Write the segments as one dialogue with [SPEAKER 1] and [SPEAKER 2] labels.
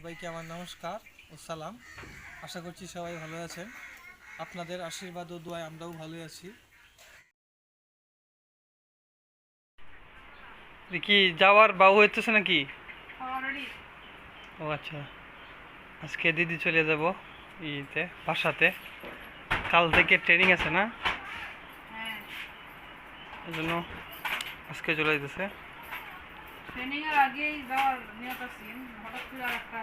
[SPEAKER 1] সবাইকে আমার নমস্কার ও সালাম। আশা করছি সবাই ভালো আছেন। আপনাদের আশীর্বাদ ও দোয়ায় আমরাও ভালো আছি। কি যাওয়ার বাবু হইতেছে নাকি? ও আচ্ছা। আজকে দিদি চলে যাব ইতে বাসাতে। কাল থেকে ট্রেনিং আছে না? এই জন্য আজকে চলে যেতেছে
[SPEAKER 2] ট্রেনিং এর আগেই যাওয়ার নিয়ত আছি হঠাৎ করে আর একটা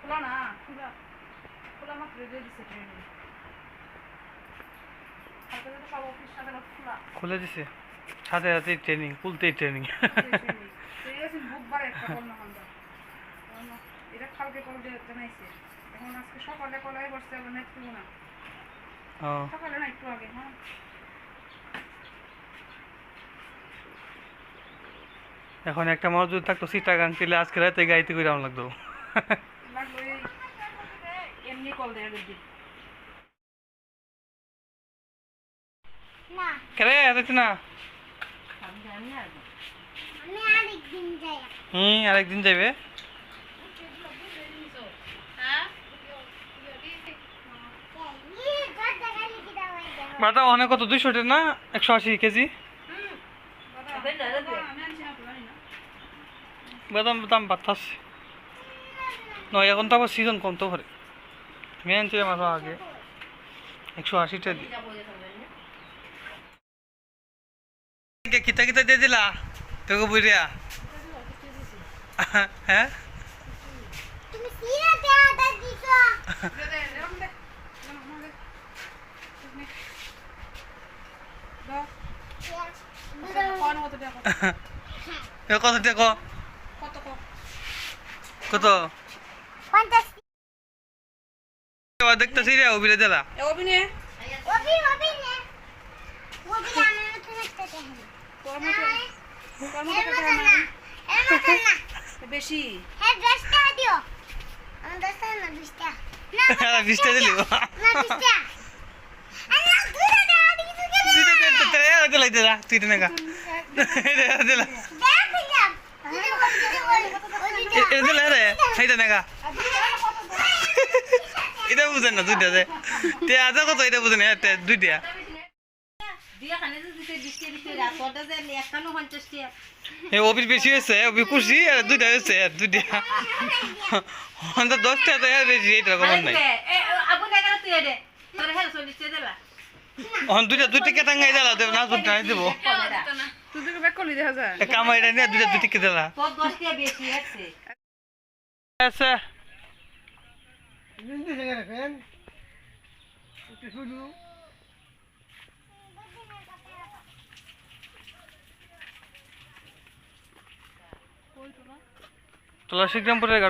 [SPEAKER 2] খোলা না খোলা খোলা মাত্র দিয়ে দিছে ট্রেনিং খোলা।
[SPEAKER 1] খুলে দিছে? সাথে সাথে ট্রেনিং খুলতেই ট্রেনিং
[SPEAKER 2] এটা কালকে কল দিয়ে জানাইছে। এখন আজকে সকালে কলাই হবে না। সকালে না একটু আগে হ্যাঁ।
[SPEAKER 1] এখন একটা মজুদ থাকতো সিটাগাং পেলে আজকে রাতে গাইতে করে আমার লাগতো।
[SPEAKER 2] লাগল এই এমনি কল দেয়
[SPEAKER 3] না।
[SPEAKER 1] কেরে আসতে না?
[SPEAKER 2] আর
[SPEAKER 3] আমি
[SPEAKER 1] হুম আরেকদিন যাবে বাদাম অনেক কত দুইশো না? একশো আশি কেজি
[SPEAKER 2] আমি আনছি না তো জানি না
[SPEAKER 1] বাদাম দাম বাতাসে নয় এখন তো আবার সিজন কম তো করে আমি আনছিলাম আরও আগে একশো আশি টাকা দিয়ে কিতা কিতা দিয়ে দিলা তোকে বুড়িয়া হ্যাঁ
[SPEAKER 3] তুমি সিরাতে
[SPEAKER 1] কত দেখতেছি রে অবিরে দিলা
[SPEAKER 2] এ অভিনয়
[SPEAKER 3] ওবি ওবি নে ওবি আমার মতো একটা দেখেন
[SPEAKER 2] তোর মতো তোর মতো
[SPEAKER 3] এর
[SPEAKER 2] কথা
[SPEAKER 3] মতো
[SPEAKER 2] না
[SPEAKER 3] না এর মতো না
[SPEAKER 2] বেশি
[SPEAKER 3] হ্যাঁ বিশটা
[SPEAKER 1] তুই দিলা দিলা রে সেইটা নাগা। এটা বুঝেন না, দুইটা যে তে, আজ কত এটা বুঝেন তে, দুইটা। অবির বেশি হয়েছে, অবি খুশি আর দুইটা হয়েছে, আর দুইটা। অন্তত দশটা তো বেশি এটা খবর নাই।
[SPEAKER 4] দেখা
[SPEAKER 1] দুইটা দুইটা কেটাঙ্গাই দিলা দেব না দিব।
[SPEAKER 2] তুই তোকে ব্যাক করলি দেখা যায়।
[SPEAKER 1] এ কামাইটা নিয়ে দুইটা দুইটা কে দিলা?
[SPEAKER 4] তোর দশ টিয়া বেশি আছে।
[SPEAKER 1] আছে। তোলা শিখরামপুরের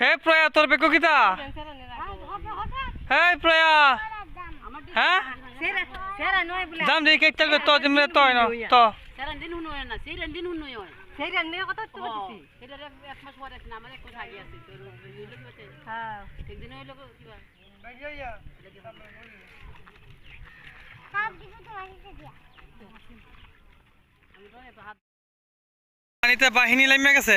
[SPEAKER 1] হে প্রয়া, তোর বেকো কিতা? হে প্রয়া। হ্যাঁ দাম দিয়ে কেক থাকবে তো দিমরে তো হয় না, তো।
[SPEAKER 4] দিন হুন না সেই দিন হুন হয়
[SPEAKER 1] পানিতে বাহিনী লামিয়া গেছে?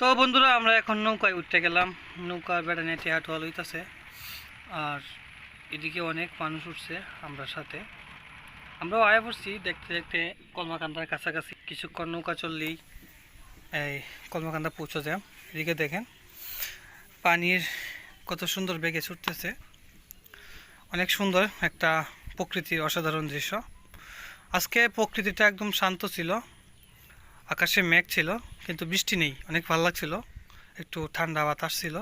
[SPEAKER 1] তো বন্ধুরা, আমরা এখন নৌকায় উঠতে গেলাম। নৌকার বেড়া নেটে হাটুয়া লইতেছে আর এদিকে অনেক মানুষ উঠছে আমরা সাথে। আমরাও আয় পড়ছি, দেখতে দেখতে কলমাকান্দার কাছাকাছি। কিছুক্ষণ নৌকা চললেই এই কলমাকান্দা পৌঁছে যায়। এদিকে দেখেন, পানির কত সুন্দর বেগে ছুটতেছে। অনেক সুন্দর একটা প্রকৃতির অসাধারণ দৃশ্য। আজকে প্রকৃতিটা একদম শান্ত ছিল। আকাশে মেঘ ছিল, কিন্তু বৃষ্টি নেই, অনেক ভালো লাগছিল, একটু ঠান্ডা বাতাস ছিল।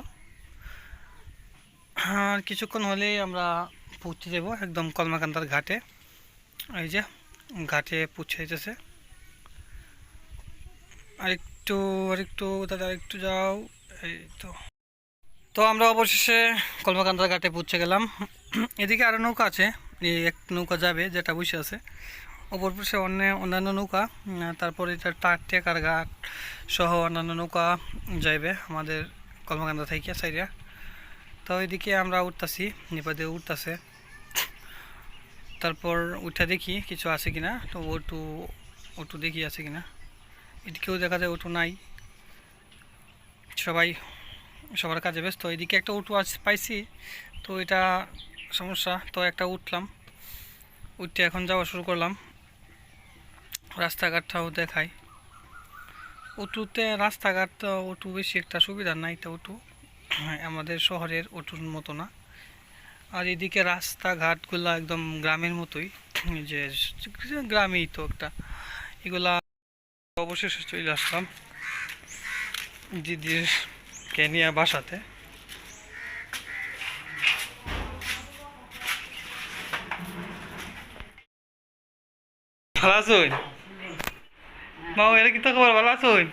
[SPEAKER 1] আর কিছুক্ষণ হলেই আমরা পৌঁছে যাব একদম কলমাকান্দার ঘাটে। এই যে, ঘাটে পৌঁছে যেতেছে। আরেকটু আরেকটু, দাদা আরেকটু যাও। এই তো। তো আমরা অবশেষে কলমাকান্দার ঘাটে পৌঁছে গেলাম। এদিকে আরও নৌকা আছে এক নৌকা যাবে, যেটা বসে আছে। অপর পাশে অন্য অন্যান্য নৌকা তারপরে এটা টেকার ঘাট সহ অন্যান্য নৌকা যাইবে আমাদের কলমাকান্দা থেকে সাইডে তো এদিকে আমরা উঠতাছি নিপাদে উঠতাছে। তারপর উঠা দেখি কিছু আছে কিনা, তো ওটু ওটু দেখি আছে কিনা। এদিকেও দেখা যায়, ওটু নাই। সবাই সবার কাজে ব্যস্ত। এদিকে একটা উটু আজ পাইছি, তো এটা সমস্যা। তো একটা উঠলাম। উঠতে এখন যাওয়া শুরু করলাম। রাস্তাঘাটটাও দেখাই উটুতে রাস্তাঘাট তো উটু বেশি একটা সুবিধা নাই তো উটু। হ্যাঁ, আমাদের শহরের অটুর মতো না। আর এদিকে রাস্তাঘাটগুলো একদম গ্রামের মতোই। যে গ্রামেই তো একটা। এগুলা অবশেষে চলে আসলাম দিদির কেনিয়া বাসাতে। মা, এরা কি তো খবর? ভালো আছোই?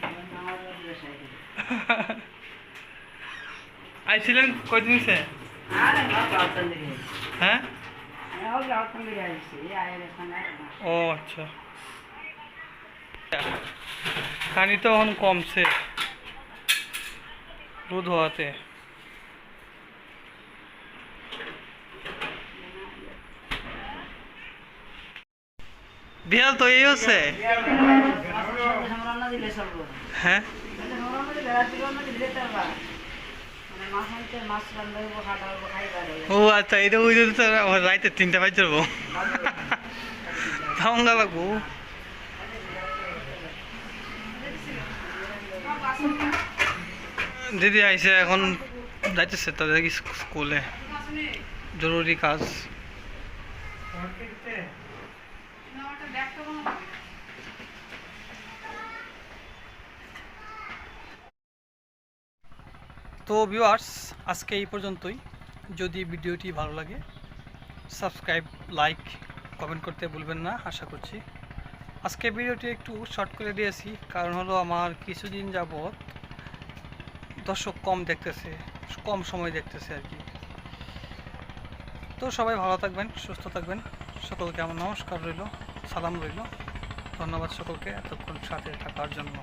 [SPEAKER 1] আইছিলেন? কয়দিন হয়েছে হ্যাঁ? ও আচ্ছা। পানি তো এখন কমছে। রোদ হওয়াতে। বিহাল তো এই হচ্ছে। হ্যাঁ? ও আচ্ছা ওই রাইতে তিনটা বাজে লাগবো। দিদি আইসে এখন যাইতেছে, তাদের স্কুলে। জরুরি কাজ
[SPEAKER 2] না ওটা দেখতে কোনো
[SPEAKER 1] তো ভিউয়ার্স আজকে এই পর্যন্তই। যদি ভিডিওটি ভালো লাগে সাবস্ক্রাইব লাইক কমেন্ট করতে ভুলবেন না, আশা করছি। আজকে ভিডিওটি একটু শর্ট করে দিয়েছি, কারণ হলো আমার কিছুদিন যাবৎ দর্শক কম দেখতেছে, কম সময় দেখতেছে আর কি। তো সবাই ভালো থাকবেন, সুস্থ থাকবেন। সকলকে আমার নমস্কার রইল, সালাম রইল। ধন্যবাদ সকলকে এতক্ষণ সাথে থাকার জন্য।